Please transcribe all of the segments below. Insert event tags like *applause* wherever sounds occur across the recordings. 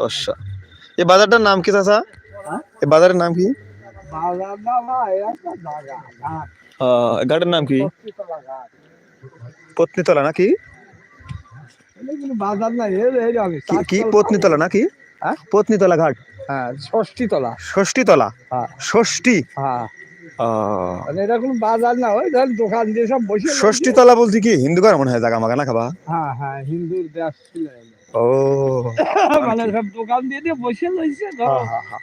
অবশ্য এই বাজারটার নাম কি চাচা? এই বাজারের নাম কি? ঘাটের নাম কি? পত্নীতলা নাকি? কি- পত্নীতলা নাকি? হ্যাঁ? পত্নীতলা ঘাট। হ্যাঁ ষষ্ঠীতলা। ষষ্ঠীতলা? হ্যাঁ। ষষ্ঠী? হ্যাঁ। মানে এটা কোনো বাজার না ওই দোকান দিয়ে সব বসে ষষ্ঠীতলা বলতে কি? হিন্দু ঘর মনে হয় জায়গা মাগা না খাবা? হ্যাঁ হ্যাঁ হিন্দুর। ও *laughs* মানে সব দোকান দিয়ে দিয়ে বসে রয়েছে হ্যাঁ, হ্যাঁ, হ্যাঁ।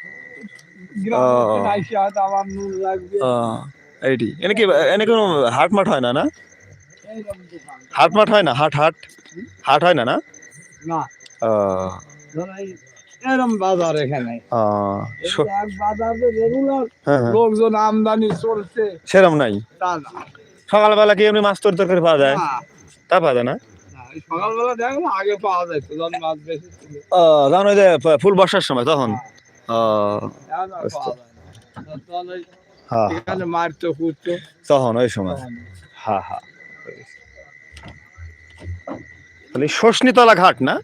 এইটি। এনে কি এনে কোনো হাট মাঠ হয় না না? হাট মাঠ হয় না? হাট হাট? হাট হয় না না? এরম বাজার এখানে। বাজারে রেগুলার। লোকজন আমদানি চলছে। সেরম নাই? সকালবেলা কি এমনি মাছ তরি তরকারি পাওয়া যায়? তা পাওয়া যায় না? সকালবেলা দেখো আগে পাওয়া যায় যখন মাছ বেশি ছিল। তখন ওই যে ফুল বর্ষার সময় তখন? হ্যাঁ। মারতো কুটতো তখন ওই সময়। হ্যাঁ হ্যাঁ। তাহলে শোষণীতলা ঘাট না।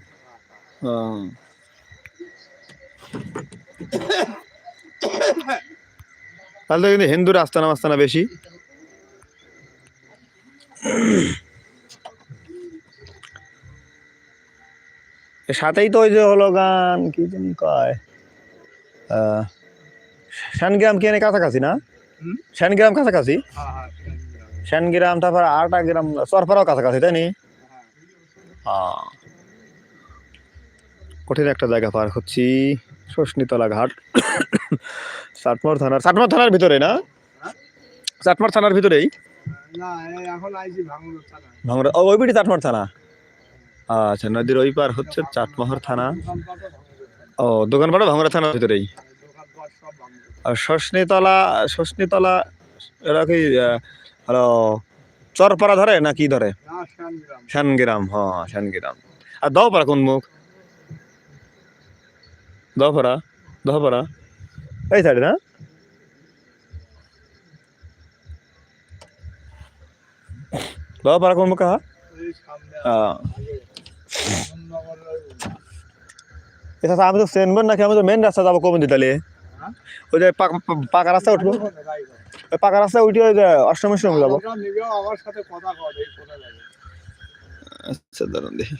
তাহলে তো কিন্তু হিন্দুর আস্তানা মাস্তানা বেশি? সাথেই তো ওই যে হলো গান কি জানি কয়। শ্যানগ্রাম কি কাছাকাছি না? শ্যানগ্রাম কাছাকাছি? হ্যাঁ, হ্যাঁ, শ্যানগ্রাম তারপর আটা গ্রাম চরপাড়াও কাছাকাছি তাই নি? হ্যাঁ। কঠিন একটা জায়গা পার হচ্ছি শোষণীতলা ঘাট। চাটমার থানার চাটমার থানার ভিতরে না? হ্যাঁ? চাটমার থানার ভিতরেই? না এখন আইছি ভাঙুর থানা ভাঙড়া ওই বিটি চাটমার থানা? আচ্ছা নদীর ওই পার হচ্ছে চাটমোহর থানা। ভাঙুর। ও, দোকানপাড়া ভাঙড়া থানার ভিতরেই? আর শোষণীতলা শোষণীতলা, এরা কি হলো চরপাড়া ধরে না কি ধরে? শ্যানগ্রাম হ্যাঁ শ্যানগ্রাম আর দহপাড়া কোন মুখ? দহপাড়া দহপাড়া এই সাইডে না? দহপাড়া কোন মুখ হ্যাঁ এই সামনে আহ, নগরের এটা আমি তো চেনবেন নাকি আমি তো মেন রাস্তা যাবো কমন দিতালে হ্যাঁ? ওই যে পাক- পা- পাকা রাস্তা উঠবো ওখানে গাড়ি করে। ওই পাকা রাস্তা উঠে ওই যে অষ্টমের সময় যাবো ওটা নিবেও আমার সাথে কথা কয় এই কোনে লাগে আচ্ছা দাঁড়ান দেখি